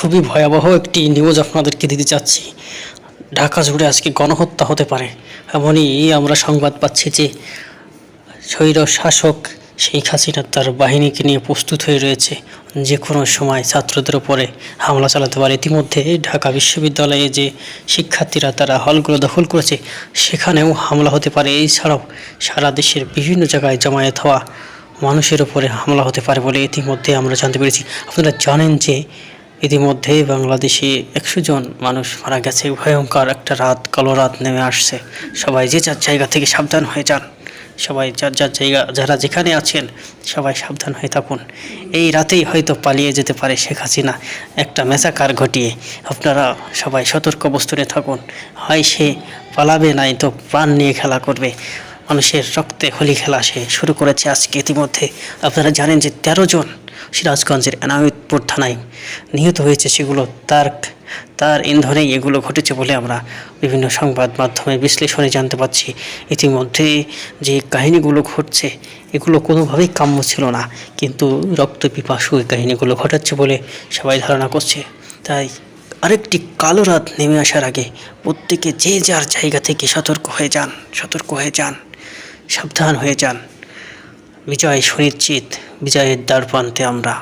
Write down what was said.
খুবই ভয়াবহ একটি নিউজ আপনাদেরকে দিতে চাচ্ছি। ঢাকা জুড়ে আজকে গণহত্যা হতে পারে, এমনই আমরা সংবাদ পাচ্ছি যে স্বৈর শাসক শেখ হাসিনা তার বাহিনীকে নিয়ে প্রস্তুত হয়ে রয়েছে। যে কোনো সময় ছাত্রদের উপরে হামলা চালাতে পারে। ইতিমধ্যে ঢাকা বিশ্ববিদ্যালয়ে যে শিক্ষার্থীরা তারা হলগুলো দখল করেছে, সেখানেও হামলা হতে পারে। এছাড়াও সারা দেশের বিভিন্ন জায়গায় জমায়েত হওয়া মানুষের উপরে হামলা হতে পারে বলে ইতিমধ্যে আমরা জানতে পেরেছি। আপনারা জানেন যে ইতিমধ্যে বাংলাদেশে একশো জন মানুষ মারা গেছে। ভয়ঙ্কর একটা রাত, কালো রাত নেমে আসছে। সবাই যে যার জায়গা থেকে সাবধান হয়ে যান, সবাই যার যার জায়গা, যারা যেখানে আছেন, সবাই সাবধান হয়ে থাকুন। এই রাতেই হয়তো পালিয়ে যেতে পারে শেখ হাসিনা। একটা মেসাকার ঘটিয়ে আপনারা সবাই সতর্ক অবস্থানে থাকুন। হয় সে পালাবে, নাই তো প্রাণ নিয়ে খেলা করবে। মানুষের রক্তে হোলি খেলা সে শুরু করেছে আজকে। ইতিমধ্যে আপনারা জানেন যে তেরো জন সিরাজগঞ্জের এনায়তপুর থানায় নিহত হয়েছে সেগুলো। তার তার ইন্ধনেই এগুলো ঘটেছে বলে আমরা বিভিন্ন সংবাদ মাধ্যমে বিশ্লেষণে জানতে পারছি ইতিমধ্যে যে কাহিনীগুলো ঘটছে, এগুলো কোনোভাবেই কাম্য ছিল না, কিন্তু রক্ত পিপাসু এই কাহিনীগুলো ঘটাচ্ছে বলে সবাই ধারণা করছে। তাই আরেকটি কালো রাত নেমে আসার আগে প্রত্যেকে যে যার জায়গা থেকে সতর্ক হয়ে যান, সতর্ক হয়ে যান। সাবধান হয়ে যান। বিজয় সুনিশ্চিত বিজয়ের দ্বার প্রান্তে আমরা।